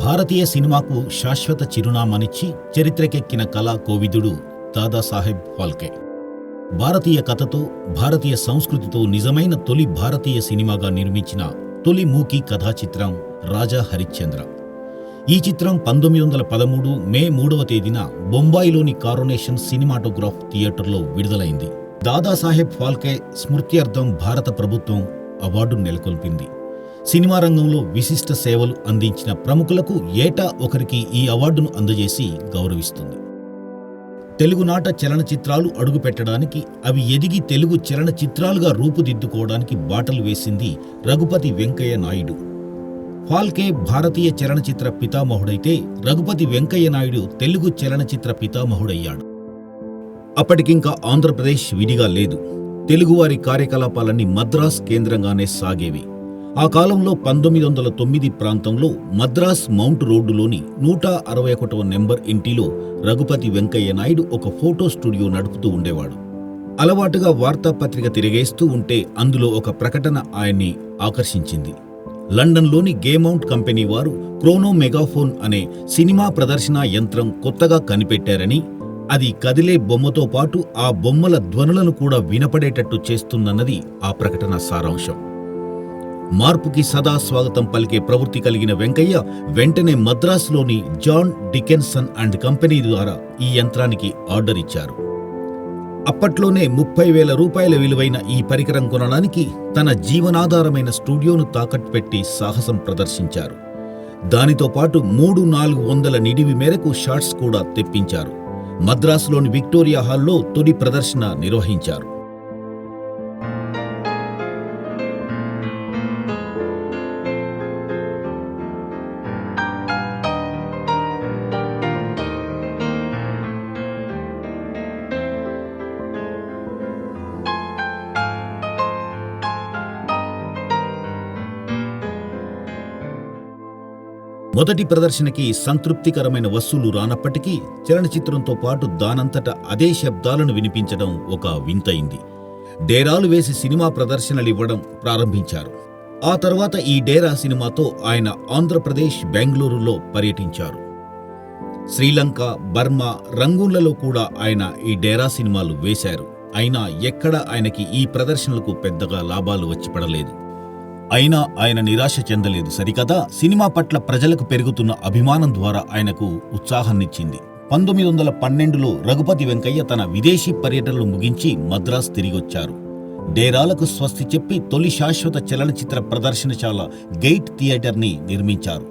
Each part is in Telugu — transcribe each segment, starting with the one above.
భారతీయ సినిమాకు శాశ్వత చిరునామానిచ్చి చరిత్రకెక్కిన కళా కోవిదుడు దాదాసాహెబ్ ఫాల్కే. భారతీయ కథతో భారతీయ సంస్కృతితో నిజమైన తొలి భారతీయ సినిమాగా నిర్మించిన తొలి మూకీ కథా చిత్రం రాజా హరిశ్చంద్ర. ఈ చిత్రం పంతొమ్మిది వందల పదమూడు మే మూడవ తేదీన బొంబాయిలోని కారోనేషన్ సినిమాటోగ్రాఫ్ థియేటర్లో విడుదలైంది. దాదాసాహెబ్ ఫాల్కే స్మృత్యర్థం భారత ప్రభుత్వం అవార్డు నెలకొల్పింది. సినిమా రంగంలో విశిష్ట సేవలు అందించిన ప్రముఖులకు ఏటా ఒకరికి ఈ అవార్డును అందజేసి గౌరవిస్తుంది. తెలుగునాట చలనచిత్రాలు అడుగుపెట్టడానికి అవి ఎదిగి తెలుగు చలనచిత్రాలుగా రూపుదిద్దుకోవడానికి బాటలు వేసింది రఘుపతి వెంకయ్య నాయుడు. ఫాల్కే భారతీయ చలనచిత్ర పితామహుడైతే రఘుపతి వెంకయ్య నాయుడు తెలుగు చలనచిత్ర పితామహుడయ్యాడు. అప్పటికింకా ఆంధ్రప్రదేశ్ విడిగా లేదు. తెలుగువారి కార్యకలాపాలన్నీ మద్రాస్ కేంద్రంగానే సాగేవి. ఆ కాలంలో పంతొమ్మిది వందల తొమ్మిది ప్రాంతంలో మద్రాస్ మౌంట్ రోడ్డులోని నూట అరవై ఒకటవ నెంబర్ ఇంటిలో రఘుపతి వెంకయ్య నాయుడు ఒక ఫోటో స్టూడియో నడుపుతూ ఉండేవాడు. అలవాటుగా వార్తాపత్రిక తిరిగేస్తూ ఉంటే అందులో ఒక ప్రకటన ఆయన్ని ఆకర్షించింది. లండన్లోని గేమౌంట్ కంపెనీ వారు క్రోనో మెగాఫోన్ అనే సినిమా ప్రదర్శన యంత్రం కొత్తగా కనిపెట్టారని అది కదిలే బొమ్మతో పాటు ఆ బొమ్మల ధ్వనులను కూడా వినపడేటట్టు చేస్తుందన్నది ఆ ప్రకటన సారాంశం. మార్పుకి సదా స్వాగతం పలికే ప్రవృత్తి కలిగిన వెంకయ్య వెంటనే మద్రాసులోని జాన్ డికెన్సన్ అండ్ కంపెనీ ద్వారా ఈ యంత్రానికి ఆర్డర్ ఇచ్చారు. అప్పట్లోనే ముప్పై వేల రూపాయల విలువైన ఈ పరికరం కొనడానికి తన జీవనాధారమైన స్టూడియోను తాకట్టు పెట్టి సాహసం ప్రదర్శించారు. దానితో పాటు మూడు నాలుగు వందల నిడివి మేరకు షాట్స్ కూడా తెప్పించారు. మద్రాసులోని విక్టోరియా హాల్లో తొలి ప్రదర్శన నిర్వహించారు. మొదటి ప్రదర్శనకి సంతృప్తికరమైన వసూలు రానప్పటికీ చలనచిత్రంతో పాటు దానంతట అదే శబ్దాలను వినిపించడం ఒక వింతైంది డేరాలు వేసి సినిమా ప్రదర్శనలివ్వడం ప్రారంభించారు. ఆ తర్వాత ఈ డేరా సినిమాతో ఆయన ఆంధ్రప్రదేశ్ బెంగళూరులో పర్యటించారు. శ్రీలంక బర్మా రంగూన్లలో కూడా ఆయన ఈ డేరా సినిమాలు వేశారు. అయినా ఎక్కడ ఆయనకి ఈ ప్రదర్శనలకు పెద్దగా లాభాలు వచ్చి పడలేదు. అయినా ఆయన నిరాశ చెందలేదు. సరికదా సినిమా పట్ల ప్రజలకు పెరుగుతున్న అభిమానం ద్వారా ఆయనకు ఉత్సాహాన్నిచ్చింది. పంతొమ్మిది వందల పన్నెండులో రఘుపతి వెంకయ్య తన విదేశీ పర్యటనలు ముగించి మద్రాస్ తిరిగొచ్చారు. డేరాలకు స్వస్తి చెప్పి తొలి శాశ్వత చలనచిత్ర ప్రదర్శనశాల గెయిట్ థియేటర్ని నిర్మించారు.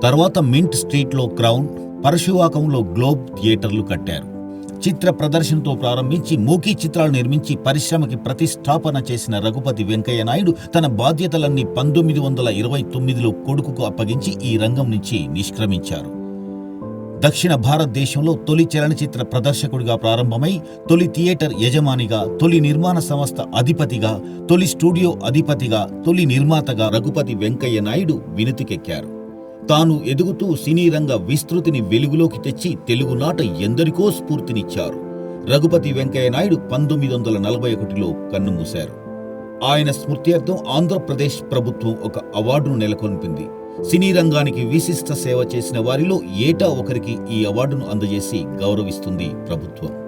తర్వాత మింట్ స్ట్రీట్లో క్రౌన్ పరశువాకంలో గ్లోబ్ థియేటర్లు కట్టారు. చిత్ర ప్రదర్శనతో ప్రారంభించి మూకీ చిత్రాలు నిర్మించి పరిశ్రమకి ప్రతిష్టాపన చేసిన రఘుపతి వెంకయ్య నాయుడు తన బాధ్యతలన్నీ పంతొమ్మిది వందల ఇరవై తొమ్మిదిలో కొడుకుకు అప్పగించి ఈ రంగం నుంచి నిష్క్రమించారు. దక్షిణ భారతదేశంలో తొలి చలనచిత్ర ప్రదర్శకుడిగా ప్రారంభమై తొలి థియేటర్ యజమానిగా తొలి నిర్మాణ సంస్థ అధిపతిగా తొలి స్టూడియో అధిపతిగా తొలి నిర్మాతగా రఘుపతి వెంకయ్య నాయుడు వినుతికెక్కారు. తాను ఎదుగుతూ సినీ రంగ విస్తృతిని వెలుగులోకి తెచ్చి తెలుగునాట ఎందరికో స్ఫూర్తినిచ్చారు. రఘుపతి వెంకయ్య నాయుడు పంతొమ్మిది వందల నలభై ఒకటిలో కన్నుమూశారు. ఆయన స్మృత్యర్థం ఆంధ్రప్రదేశ్ ప్రభుత్వం ఒక అవార్డును నెలకొల్పింది. సినీ రంగానికి విశిష్ట సేవ చేసిన వారిలో ఏటా ఒకరికి ఈ అవార్డును అందజేసి గౌరవిస్తుంది ప్రభుత్వం.